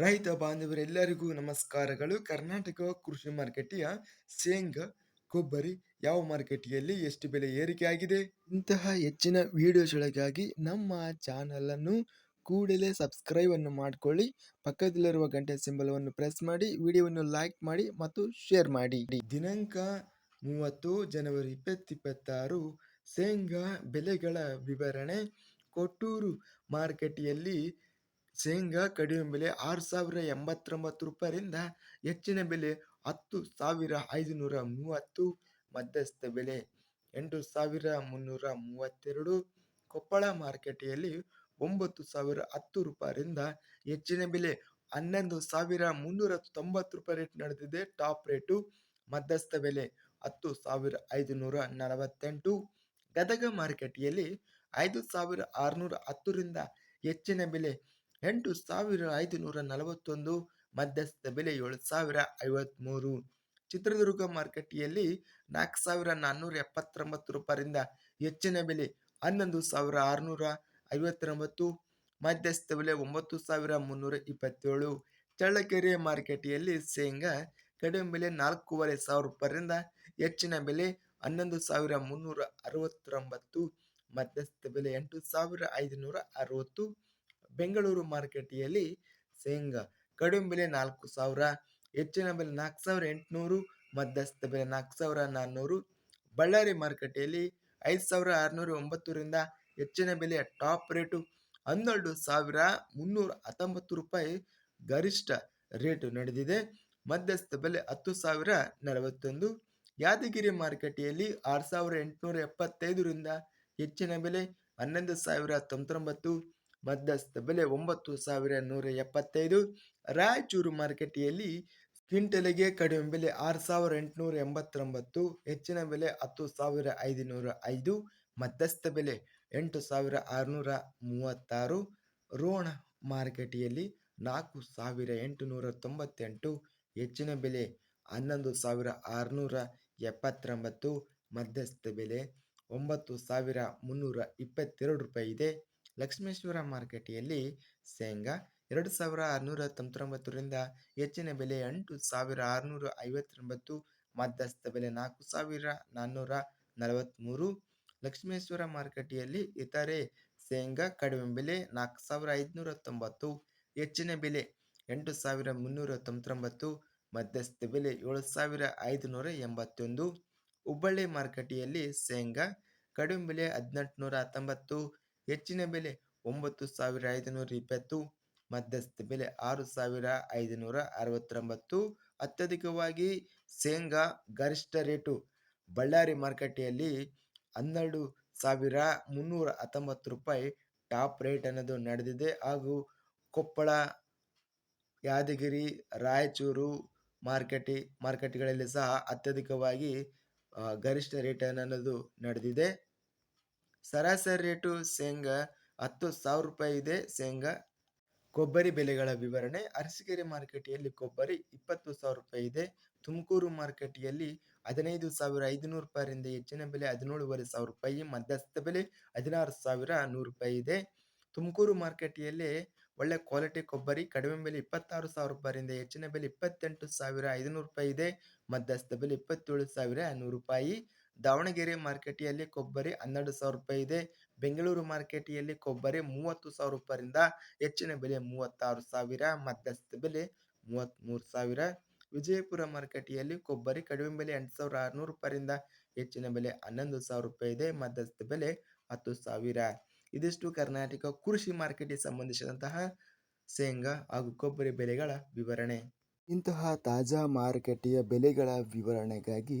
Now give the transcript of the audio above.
ರೈತ ಬಾಂಧವರೆಲ್ಲರಿಗೂ ನಮಸ್ಕಾರಗಳು. ಕರ್ನಾಟಕ ಕೃಷಿ ಮಾರ್ಕೆಟಿಯ ಶೇಂಗಾ, ಕೊಬ್ಬರಿ ಯಾವ ಮಾರ್ಕೆಟಿಯಲ್ಲಿ ಎಷ್ಟು ಬೆಲೆ ಏರಿಕೆ ಆಗಿದೆ? ಇಂತಹ ಹೆಚ್ಚಿನ ವಿಡಿಯೋಸ್ಗಳಿಗಾಗಿ ನಮ್ಮ ಚಾನಲನ್ನು ಕೂಡಲೇ ಸಬ್ಸ್ಕ್ರೈಬ್ ಅನ್ನು ಮಾಡಿಕೊಳ್ಳಿ. ಪಕ್ಕದಲ್ಲಿರುವ ಗಂಟೆ ಸಿಂಬಲವನ್ನು ಪ್ರೆಸ್ ಮಾಡಿ, ವಿಡಿಯೋವನ್ನು ಲೈಕ್ ಮಾಡಿ ಮತ್ತು ಶೇರ್ ಮಾಡಿ. ದಿನಾಂಕ ಮೂವತ್ತು ಜನವರಿ ಇಪ್ಪತ್ತಿಪ್ಪತ್ತಾರು, ಶೇಂಗಾ ಬೆಲೆಗಳ ವಿವರಣೆ. ಕೊಟ್ಟೂರು ಮಾರ್ಕೆಟಿಯಲ್ಲಿ ಶೇಂಗಾ ಕಡಿಮೆ ಬೆಲೆ ಆರು ಸಾವಿರ ಎಂಬತ್ತೊಂಬತ್ತು ರೂಪಾಯಿಂದ ಹೆಚ್ಚಿನ ಬೆಲೆ ಹತ್ತು ಸಾವಿರ ಐದುನೂರ ಮೂವತ್ತು, ಮಧ್ಯಸ್ಥ ಬೆಲೆ ಎಂಟು ಸಾವಿರ ಮುನ್ನೂರ ಮೂವತ್ತೆರಡು, ಕೊಪ್ಪಳ ಮಾರುಕಟ್ಟೆಯಲ್ಲಿ ಒಂಬತ್ತು ಸಾವಿರ ಹತ್ತು ರೂಪಾಯಿಯಿಂದ ಹೆಚ್ಚಿನ ಬೆಲೆ ಹನ್ನೊಂದು ಸಾವಿರ ಮುನ್ನೂರ ತೊಂಬತ್ತು ರೂಪಾಯಿ ರೇಟ್ ನಡೆದಿದೆ. ಟಾಪ್ ರೇಟು ಮಧ್ಯಸ್ಥ ಬೆಲೆ ಹತ್ತು ಸಾವಿರ ಐದುನೂರ ನಲವತ್ತೆಂಟು. ಗದಗ ಮಾರುಕಟ್ಟೆಯಲ್ಲಿ ಐದು ಸಾವಿರ ಆರುನೂರ ಹತ್ತರಿಂದ ಹೆಚ್ಚಿನ ಬೆಲೆ ಎಂಟು ಸಾವಿರ ಐದುನೂರ ನಲವತ್ತೊಂದು ಮಧ್ಯಸ್ಥ ಬೆಲೆ ಏಳು ಸಾವಿರ ಐವತ್ತ್ಮೂರು ಚಿತ್ರದುರ್ಗ ಮಾರುಕಟ್ಟೆಯಲ್ಲಿ ನಾಲ್ಕು ಸಾವಿರ ನಾನ್ನೂರ ಎಪ್ಪತ್ತೊಂಬತ್ತು ರೂಪಾಯಿಂದ ಹೆಚ್ಚಿನ ಬೆಲೆ ಹನ್ನೊಂದು ಸಾವಿರ ಆರುನೂರ ಐವತ್ತೊಂಬತ್ತು. ಮಧ್ಯಸ್ಥ ಬೆಲೆ ಒಂಬತ್ತು ಸಾವಿರ ಮುನ್ನೂರ ಇಪ್ಪತ್ತೇಳು. ಚಳ್ಳಕೆರೆ ಮಾರುಕಟ್ಟೆಯಲ್ಲಿ ಶೇಂಗಾ ಕಡಿಮೆ ಬೆಲೆ ನಾಲ್ಕೂವರೆ ಸಾವಿರ ರೂಪಾಯಿಂದ ಹೆಚ್ಚಿನ ಬೆಲೆ ಹನ್ನೊಂದು ಸಾವಿರ ಮುನ್ನೂರ ಅರವತ್ತೊಂಬತ್ತು. ಮಧ್ಯಸ್ಥ ಬೆಲೆ ಎಂಟು ಸಾವಿರ ಐದುನೂರ ಅರವತ್ತು. ಬೆಂಗಳೂರು ಮಾರುಕಟ್ಟೆಯಲ್ಲಿ ಶೇಂಗಾ. ಕಡಿಮೆ ಬೆಲೆ ನಾಲ್ಕು ಸಾವಿರ, ಹೆಚ್ಚಿನ ಬೆಲೆ ನಾಲ್ಕು ಸಾವಿರ ಎಂಟುನೂರು ಮಧ್ಯಸ್ಥ ಬೆಲೆ ನಾಲ್ಕು ಸಾವಿರ ನಾನ್ನೂರು. ಬಳ್ಳಾರಿ ಮಾರುಕಟ್ಟೆಯಲ್ಲಿ ಐದು ಸಾವಿರ ಆರುನೂರ ಒಂಬತ್ತರಿಂದ ಹೆಚ್ಚಿನ ಬೆಲೆ ಟಾಪ್ ರೇಟು ಹನ್ನೆರಡು ಸಾವಿರ ಮುನ್ನೂರ ಹತ್ತೊಂಬತ್ತು ರೂಪಾಯಿ ಗರಿಷ್ಠ ರೇಟು ನಡೆದಿದೆ. ಮಧ್ಯಸ್ಥ ಬೆಲೆ ಹತ್ತು ಸಾವಿರ ನಲವತ್ತೊಂದು. ಯಾದಗಿರಿ ಮಾರುಕಟ್ಟೆಯಲ್ಲಿ ಆರು ಸಾವಿರ ಎಂಟುನೂರ ಎಪ್ಪತ್ತೈದರಿಂದ ಹೆಚ್ಚಿನ ಬೆಲೆ ಹನ್ನೊಂದು ಸಾವಿರ ತೊಂಬತ್ತೊಂಬತ್ತು. ಮಧ್ಯಸ್ಥ ಬೆಲೆ ಒಂಬತ್ತು ಸಾವಿರ ನೂರ ಎಪ್ಪತ್ತೈದು. ರಾಯಚೂರು ಮಾರುಕಟ್ಟೆಯಲ್ಲಿ ಕ್ವಿಂಟಲಿಗೆ ಕಡಿಮೆ ಬೆಲೆ ಆರು ಸಾವಿರ ಎಂಟುನೂರ ಎಂಬತ್ತೊಂಬತ್ತು, ಹೆಚ್ಚಿನ ಬೆಲೆ ಹತ್ತು ಸಾವಿರ ಐದುನೂರ ಐದು, ಮಧ್ಯಸ್ಥ ಬೆಲೆ ಎಂಟು ಸಾವಿರ ಆರುನೂರ ಮೂವತ್ತಾರು. ರೋಣ ಮಾರುಕಟ್ಟೆಯಲ್ಲಿ ನಾಲ್ಕು ಸಾವಿರ ಎಂಟುನೂರ ತೊಂಬತ್ತೆಂಟು, ಹೆಚ್ಚಿನ ಬೆಲೆ ಹನ್ನೊಂದು ಸಾವಿರ ಆರುನೂರ ಎಪ್ಪತ್ತೊಂಬತ್ತು, ಮಧ್ಯಸ್ಥ ಬೆಲೆ ಒಂಬತ್ತು ಸಾವಿರ ಮುನ್ನೂರ ಇಪ್ಪತ್ತೆರಡು ರೂಪಾಯಿ ಇದೆ. ಲಕ್ಷ್ಮೇಶ್ವರ ಮಾರುಕಟ್ಟೆಯಲ್ಲಿ ಶೇಂಗಾ ಎರಡು ಸಾವಿರ ಆರುನೂರ ತೊಂಬತ್ತೊಂಬತ್ತರಿಂದ ಹೆಚ್ಚಿನ ಬೆಲೆ ಎಂಟು ಸಾವಿರ ಆರುನೂರ ಐವತ್ತೊಂಬತ್ತು, ಮಧ್ಯಸ್ಥ ಬೆಲೆ ನಾಲ್ಕು ಸಾವಿರ ನಾನ್ನೂರ ನಲವತ್ತ್ಮೂರು ಲಕ್ಷ್ಮೇಶ್ವರ ಮಾರುಕಟ್ಟೆಯಲ್ಲಿ ಇತರೆ ಶೇಂಗಾ ಕಡಿಮೆ ಬೆಲೆ ನಾಲ್ಕು ಸಾವಿರ ಐದುನೂರ ತೊಂಬತ್ತು, ಹೆಚ್ಚಿನ ಬೆಲೆ ಎಂಟು ಸಾವಿರ ಮುನ್ನೂರ ತೊಂಬತ್ತೊಂಬತ್ತು ಮಧ್ಯಸ್ಥ ಬೆಲೆ ಏಳು ಸಾವಿರ ಐದುನೂರ ಎಂಬತ್ತೊಂದು. ಹುಬ್ಬಳ್ಳಿ ಮಾರುಕಟ್ಟೆಯಲ್ಲಿ ಶೇಂಗಾ ಕಡಿಮೆ ಬೆಲೆ ಹದಿನೆಂಟುನೂರ ಹತ್ತೊಂಬತ್ತು ಹೆಚ್ಚಿನ ಬೆಲೆ ಒಂಬತ್ತು ಸಾವಿರ ಐದುನೂರ ಇಪ್ಪತ್ತು, ಮಧ್ಯಸ್ಥ ಬೆಲೆ ಆರು ಸಾವಿರ ಐದುನೂರ ಅರವತ್ತೊಂಬತ್ತು. ಅತ್ಯಧಿಕವಾಗಿ ಶೇಂಗಾ ಗರಿಷ್ಠ ರೇಟು ಬಳ್ಳಾರಿ ಮಾರುಕಟ್ಟೆಯಲ್ಲಿ ಹನ್ನೆರಡು ಸಾವಿರ ಮುನ್ನೂರ ಹತ್ತೊಂಬತ್ತು ರೂಪಾಯಿ ಟಾಪ್ ರೇಟ್ ಅನ್ನೋದು ನಡೆದಿದೆ. ಹಾಗೂ ಕೊಪ್ಪಳ, ಯಾದಗಿರಿ, ರಾಯಚೂರು ಮಾರ್ಕೆಟಿ, ಮಾರ್ಕೆಟ್ಗಳಲ್ಲಿ ಸಹ ಅತ್ಯಧಿಕವಾಗಿ ಗರಿಷ್ಠ ರೇಟ್ ಅನ್ನೋದು ನಡೆದಿದೆ. ಸರಾಸರಿ ರೇಟು ಶೇಂಗಾ ಹತ್ತು ಸಾವಿರ ರೂಪಾಯಿ ಇದೆ. ಶೇಂಗಾ ಕೊಬ್ಬರಿ ಬೆಲೆಗಳ ವಿವರಣೆ. ಅರಸೀಕೆರೆ ಮಾರುಕಟ್ಟೆಯಲ್ಲಿ ಕೊಬ್ಬರಿ ಇಪ್ಪತ್ತು ಸಾವಿರ ರೂಪಾಯಿ ಇದೆ. ತುಮಕೂರು ಮಾರುಕಟ್ಟೆಯಲ್ಲಿ ಹದಿನೈದು ಸಾವಿರ ಐದುನೂರು ರೂಪಾಯಿಂದ ಹೆಚ್ಚಿನ ಬೆಲೆ ಹದಿನೇಳುವರೆ ಸಾವಿರ ರೂಪಾಯಿ ಮಧ್ಯಸ್ಥ ಬೆಲೆ ಹದಿನಾರು ಸಾವಿರ ನೂರು ರೂಪಾಯಿ ಇದೆ. ತುಮಕೂರು ಮಾರುಕಟ್ಟೆಯಲ್ಲಿ ಒಳ್ಳೆ ಕ್ವಾಲಿಟಿ ಕೊಬ್ಬರಿ, ಕಡಿಮೆ ಬೆಲೆ ಇಪ್ಪತ್ತಾರು ಸಾವಿರ ರೂಪಾಯಿಂದ ಹೆಚ್ಚಿನ ಬೆಲೆ ಇಪ್ಪತ್ತೆಂಟು ಸಾವಿರ ಐದುನೂರು ರೂಪಾಯಿ ಇದೆ. ಮಧ್ಯಸ್ಥ ಬೆಲೆ ಇಪ್ಪತ್ತೇಳು ಸಾವಿರ ನೂರು ರೂಪಾಯಿ. ದಾವಣಗೆರೆ ಮಾರ್ಕೆಟಿಯಲ್ಲಿ ಕೊಬ್ಬರಿ ಹನ್ನೆರಡು ಸಾವಿರ ರೂಪಾಯಿ ಇದೆ. ಬೆಂಗಳೂರು ಮಾರ್ಕೆಟಿಯಲ್ಲಿ ಕೊಬ್ಬರಿ ಮೂವತ್ತು ಸಾವಿರ ರೂಪಾಯಿಂದ ಹೆಚ್ಚಿನ ಬೆಲೆ ಮೂವತ್ತಾರು ಸಾವಿರ, ಮಧ್ಯಸ್ಥ ಬೆಲೆ ಮೂವತ್ತ್ಮೂರು ಸಾವಿರ. ವಿಜಯಪುರ ಮಾರ್ಕೆಟಿಯಲ್ಲಿ ಕೊಬ್ಬರಿ ಕಡಿಮೆ ಬೆಲೆ ಎಂಟು ಸಾವಿರ ಆರುನೂರು ರೂಪಾಯಿಂದ ಹೆಚ್ಚಿನ ಬೆಲೆ ಹನ್ನೊಂದು ಸಾವಿರ ರೂಪಾಯಿ ಇದೆ, ಮಧ್ಯಸ್ಥ ಬೆಲೆ ಹತ್ತು ಸಾವಿರ. ಇದಿಷ್ಟು ಕರ್ನಾಟಕ ಕೃಷಿ ಮಾರ್ಕೆಟ್ಗೆ ಸಂಬಂಧಿಸಿದಂತಹ ಶೇಂಗಾ ಹಾಗೂ ಕೊಬ್ಬರಿ ಬೆಲೆಗಳ ವಿವರಣೆ. ಇಂತಹ ತಾಜಾ ಮಾರುಕಟ್ಟೆಯ ಬೆಲೆಗಳ ವಿವರಣೆಗಾಗಿ